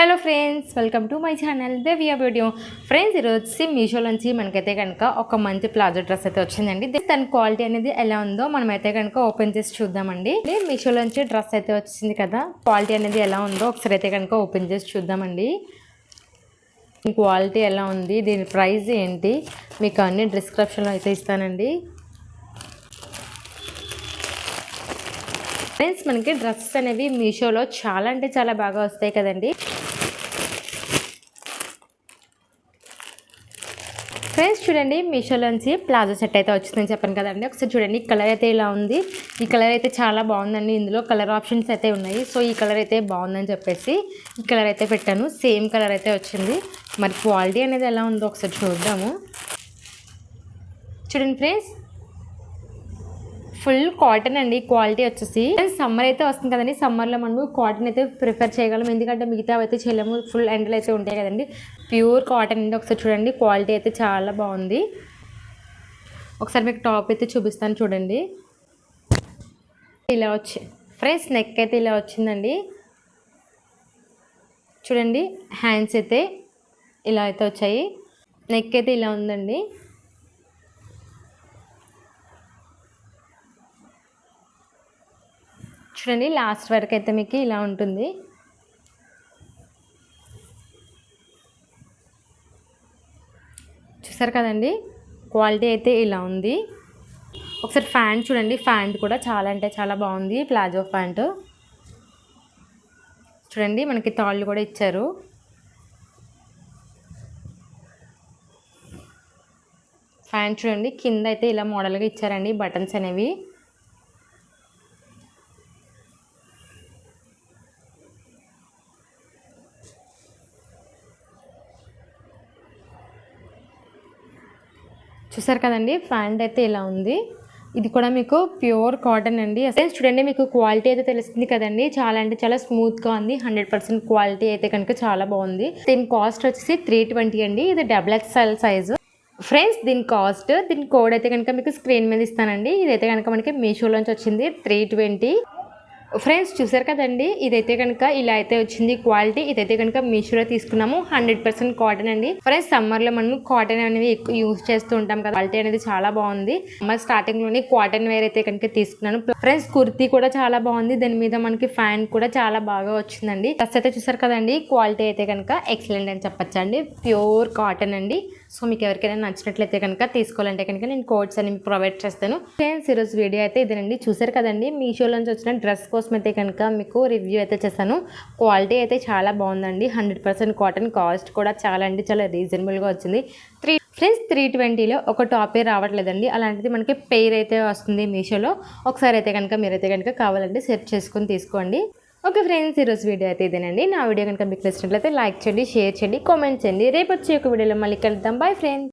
Hello friends welcome to my channel Deviya video. Friends ఈరోజు వచ్చి మీషో నుంచి మనకైతే కనుక ఒక మంచి ప్లాజో డ్రెస్ అయితే వచ్చిందండి. దాని క్వాలిటీ అనేది ఎలా ఉందో మనం అయితే కనుక ఓపెన్ చేసి చూద్దామండి. మీషో నుంచి డ్రెస్ అయితే వచ్చింది కదా క్వాలిటీ అనేది ఎలా ఉందో ఒకసారి అయితే కనుక ఓపెన్ చేసి చూద్దామండి. క్వాలిటీ ఎలా ఉంది దీని ప్రైస్ ఏంటి మీకు అన్ని డిస్క్రిప్షన్లో అయితే ఇస్తానండి. ఫ్రెండ్స్ మనకి డ్రెస్సెస్ అనేవి మీషోలో చాలా అంటే చాలా బాగా వస్తాయి కదండి. ఫ్రెండ్స్ చూడండి మీషోలోంచి ప్లాజో సెట్ అయితే వచ్చిందని చెప్పాను కదండి. ఒకసారి చూడండి కలర్ అయితే ఇలా ఉంది. ఈ కలర్ అయితే చాలా బాగుందండి. ఇందులో కలర్ ఆప్షన్స్ అయితే ఉన్నాయి. సో ఈ కలర్ అయితే బాగుందని చెప్పేసి ఈ కలర్ అయితే పెట్టాను. సేమ్ కలర్ అయితే వచ్చింది. మరి క్వాలిటీ అనేది ఎలా ఉందో ఒకసారి చూద్దాము. చూడండి ఫ్రెండ్స్ ఫుల్ కాటన్ అండి క్వాలిటీ వచ్చేసి. సమ్మర్ అయితే వస్తుంది కదండి సమ్మర్లో మనము కాటన్ అయితే ప్రిఫర్ చేయగలం. ఎందుకంటే మిగతా అయితే చేయలేము ఫుల్ ఎండలు అయితే ఉంటాయి కదండి. ప్యూర్ కాటన్ అండి ఒకసారి చూడండి క్వాలిటీ అయితే చాలా బాగుంది. ఒకసారి మీకు టాప్ అయితే చూపిస్తాను చూడండి. ఇలా వచ్చి ఫ్రెండ్స్ నెక్ అయితే ఇలా వచ్చిందండి. చూడండి హ్యాండ్స్ అయితే ఇలా అయితే వచ్చాయి. నెక్ అయితే ఇలా ఉందండి. చూడండి లాస్ట్ వరకు అయితే మీకు ఇలా ఉంటుంది. చూసారు కదండి క్వాలిటీ అయితే ఇలా ఉంది. ఒకసారి ఫ్యాంట్ చూడండి ఫ్యాంట్ కూడా చాలా అంటే చాలా బాగుంది ప్లాజో ఫ్యాంట్. చూడండి మనకి తాళ్ళు కూడా ఇచ్చారు. ఫ్యాంట్ చూడండి కింద అయితే ఇలా మోడల్గా ఇచ్చారండి బటన్స్ అనేవి. చూసారు కదండి ప్యాంట్ అయితే ఇలా ఉంది. ఇది కూడా మీకు ప్యూర్ కాటన్ అండి. అసలు చూడండి మీకు క్వాలిటీ అయితే తెలుస్తుంది కదండి. చాలా అంటే చాలా స్మూత్గా ఉంది. హండ్రెడ్ పర్సెంట్ క్వాలిటీ అయితే కనుక చాలా బాగుంది. దీని కాస్ట్ వచ్చేసి త్రీ ట్వంటీ అండి. ఇది డబుల్ ఎక్స్ఎల్ సైజు. ఫ్రెండ్స్ దీని కాస్ట్ దీని కోడ్ అయితే కనుక మీకు స్క్రీన్ మీద ఇస్తానండి. ఇదైతే కనుక మనకి మీషోలోంచి వచ్చింది త్రీ ట్వంటీ. ఫ్రెండ్స్ చూసారు కదండి? ఇదైతే కనుక ఇలా అయితే వచ్చింది క్వాలిటీ. ఇదైతే కనుక మీషోలో తీసుకున్నాము. హండ్రెడ్ పర్సెంట్ కాటన్ అండి. ఫ్రెండ్స్ సమ్మర్లో మనం కాటన్ అనేది ఎక్కువ యూజ్ చేస్తూ ఉంటాం కదా. క్వాలిటీ అనేది చాలా బాగుంది. మరి స్టార్టింగ్లోనే కాటన్ వేర్ అయితే కనుక తీసుకున్నాను. ఫ్రెండ్స్ కుర్తీ కూడా చాలా బాగుంది. దాని మీద మనకి ఫ్యాన్ కూడా చాలా బాగా వచ్చిందండి. డ్రెస్ అయితే చూసారు కదండి? క్వాలిటీ అయితే కనుక ఎక్సలెంట్ అని చెప్పచ్చండి ప్యూర్ కాటన్ అండి. సో మీకు ఎవరికైనా నచ్చినట్లయితే కనుక తీసుకోవాలంటే కనుక నేను కోడ్స్ అని ప్రొవైడ్ చేస్తాను. ఫ్రెండ్స్ ఈరోజు వీడియో అయితే ఇదేనండి. చూసారు కదండి? మీషోలో నుంచి వచ్చిన డ్రెస్ కోసం అయితే కనుక మీకు రివ్యూ అయితే చేశాను. క్వాలిటీ అయితే చాలా బాగుందండి. హండ్రెడ్ పర్సెంట్ కాటన్ కాస్ట్ కూడా చాలా అంటే చాలా రీజనబుల్గా వచ్చింది. త్రీ ఫ్రెండ్స్ త్రీ ట్వంటీలో ఒక టాపే రావట్లేదండి. అలాంటిది మనకి పేర్ అయితే వస్తుంది మీషోలో. ఒకసారి అయితే కనుక మీరైతే కనుక కావాలంటే సెర్చ్ చేసుకొని తీసుకోండి. ఓకే ఫ్రెండ్స్ ఈరోజు వీడియో అయితే ఇదేనండి. నా వీడియో కనుక మీకు నచ్చినట్లయితే లైక్ చేయండి షేర్ చేయండి కామెంట్ చేయండి. రేపు వచ్చే ఒక వీడియోలో మళ్ళీ కలుద్దాం. Bye friends.